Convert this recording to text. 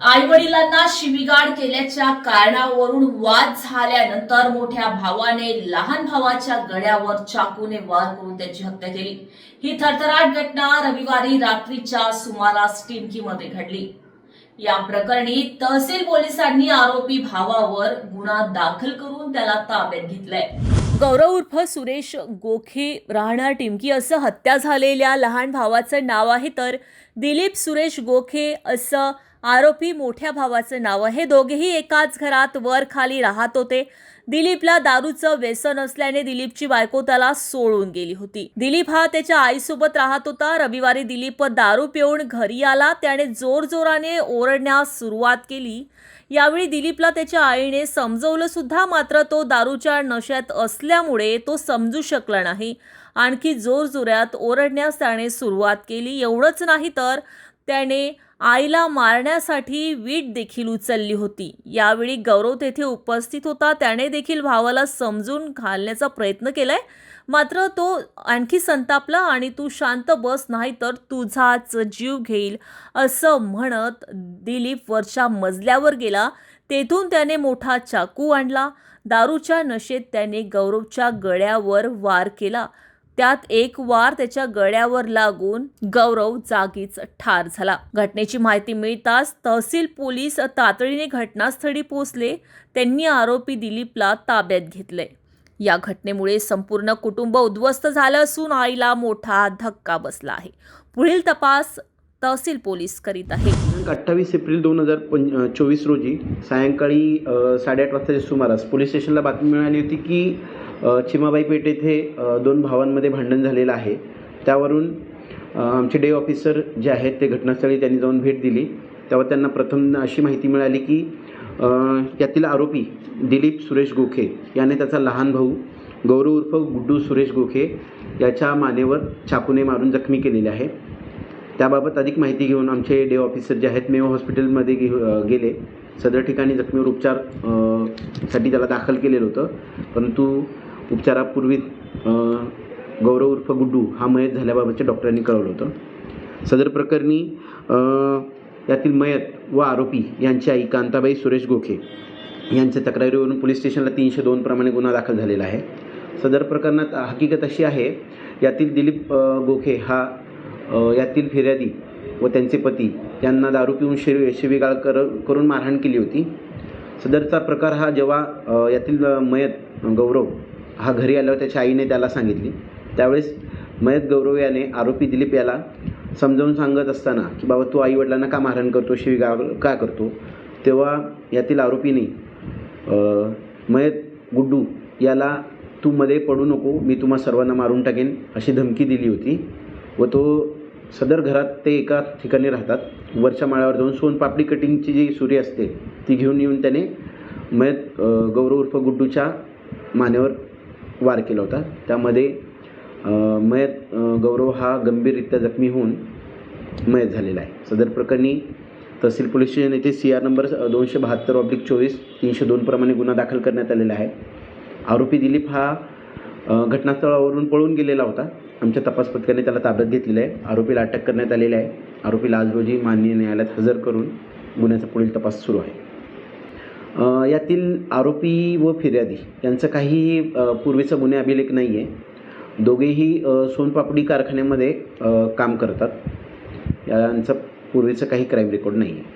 आई वडिलांना शिवीगाळ केल्याच्या कारणावरून वाद झाल्यानंतर मोठ्या भावाने लहान भावाच्या गळ्यावर चाकूने वार करून त्याची हत्या केली. ही थरथराट घटना रविवारी रात्रीच्या सुमारास टिमकीमध्ये घडली. या प्रकरणी तहसील पोलिसांनी आरोपी भावावर गुन्हा दाखल करून त्याला ताब्यात घेतलाय. गौरव उर्फ सुरेश गोखे राहणार टिमकी असं हत्या झालेल्या लहान भावाचं नाव आहे तर दिलीप सुरेश गोखे असं आरोपी मोठ्या भावाचं नाव हे दोघेही एकाच घरात वर खाली राहत होते. दिलीपला दारूचं व्यसन असल्याने दिलीपची बायको त्याला सोडून गेली होती. दिलीप हा त्याच्या आईसोबत राहत होता. रविवारी दिलीप दारू पिऊन घरी आला. त्याने जोरजोराने ओरडण्यास सुरुवात केली. यावेळी दिलीपला त्याच्या आईने समजवलं सुद्धा मात्र तो दारूच्या नशेत असल्यामुळे तो समजू शकला नाही. आणखी जोरजोरात ओरडण्यास त्याने सुरुवात केली. एवढंच नाही तर त्याने आईला मारण्यासाठी वीट देखील उचलली होती. यावेळी गौरव तेथे उपस्थित होता. त्याने देखील भावाला समजून घालण्याचा प्रयत्न केलाय. मात्र तो आणखी संतापला आणि तू शांत बस नाही तर तुझाच जीव घेईल असं म्हणत दिलीप वरच्या मजल्यावर गेला. तेथून त्याने मोठा चाकू आणला. दारूच्या नशेत त्याने गौरवच्या गळ्यावर वार केला. त्यात एक वार त्याच्या गळ्यावर लागून गौरव जागीच ठार झाला. घटनेची माहिती मिळताच तहसील पोलीस तातडीने घटनास्थळी पोहोचले. त्यांनी आरोपी दिलीपला ताब्यात घेतले. या घटनेमुळे संपूर्ण कुटुंब उद्ध्वस्त झालं असून आईला मोठा धक्का बसला आहे. पुढील तपास तहसील पोलीस करीत आहे. अठ्ठावीस एप्रिल दोन हजार चोवीस रोजी सायंकाळी साडेआठ वाजताच्या सुमारास पोलीस स्टेशनला बातमी मिळाली होती की चिमाबाई पेठ येथे दोन भावांमध्ये भांडण झालेलं आहे. त्यावरून आमचे डे ऑफिसर जे आहेत ते घटनास्थळी त्यांनी जाऊन भेट दिली. तेव्हा त्यांना प्रथम अशी माहिती मिळाली की यातील आरोपी दिलीप सुरेश गोखे याने त्याचा लहान भाऊ गौरव उर्फ गुड्डू सुरेश गोखे याच्या मानेवर चाकूने मारून जखमी केलेले आहे त्याबाबत अधिक माहिती घेऊन आमचे डे ऑफिसर जे आहेत मेयो हॉस्पिटलमध्ये घेऊ गेले. सदर ठिकाणी जखमीवर उपचारसाठी त्याला दाखल केलेलं होतं. परंतु उपचारापूर्वी गौरव उर्फ गुड्डू हा मयत झाल्याबाबतचे डॉक्टरांनी कळवलं होतं. सदर प्रकरणी यातील मयत व आरोपी यांची आई कांताबाई सुरेश गोखे यांच्या तक्रारीवरून पोलीस स्टेशनला तीनशे दोन प्रमाणे गुन्हा दाखल झालेला आहे. सदर प्रकरणात हकीकत अशी आहे यातील दिलीप गोखे हा यातील फिर्यादी व त्यांचे पती यांना दारू पिऊन शिवी शिवीगाळ कर करून मारहाण केली होती. सदरचा प्रकार हा जेव्हा यातील मयत गौरव हा घरी आल्यावर त्याच्या आईने त्याला सांगितली. त्यावेळेस मयत गौरव याने आरोपी दिलीप याला समजावून सांगत असताना की बाबा तू आईवडिलांना का मारहाण करतो? शिवीगाळ का करतो? तेव्हा यातील आरोपीने मयत गुड्डू याला तू मध्ये पडू नको मी तुम्हा सर्वांना मारून टाकेन अशी धमकी दिली होती व तो सदर घरात ते एका ठिकाणी राहतात. वरच्या माळ्यावर जाऊन सोनपापडी कटिंगची जी सुरी असते ती घेऊन येऊन त्याने मयत गौरव उर्फ गुड्डूच्या मानेवर वार केला होता. त्यामध्ये मयत गौरव हा गंभीररित्या जखमी होऊन मयत झालेला आहे. सदर प्रकरणी तहसील पोलीस स्टेशन येथे सी आर नंबर दोनशे बहात्तर ऑब्लिक चोवीस तीनशे दोनप्रमाणे गुन्हा दाखल करण्यात आलेला आहे. आरोपी दिलीप हा घटनास्थळावरून पळून गेलेला होता. आमच्या तपास पथकाने त्याला ताब्यात घेतलेलं आहे. आरोपीला अटक करण्यात आलेली आहे. आरोपीला आज रोजी माननीय न्यायालयात हजर करून गुन्ह्याचा पुढील तपास सुरू आहे. यातील आरोपी व फिर्यादी यांचं काही पूर्वीचं पूर्वीचा गुन्हे अभिलेख नाही आहे दोघेही सोनपापडी कारखान्यामध्ये काम करतात. यांचं पूर्वीचं काही क्राईम रेकॉर्ड नाही आहे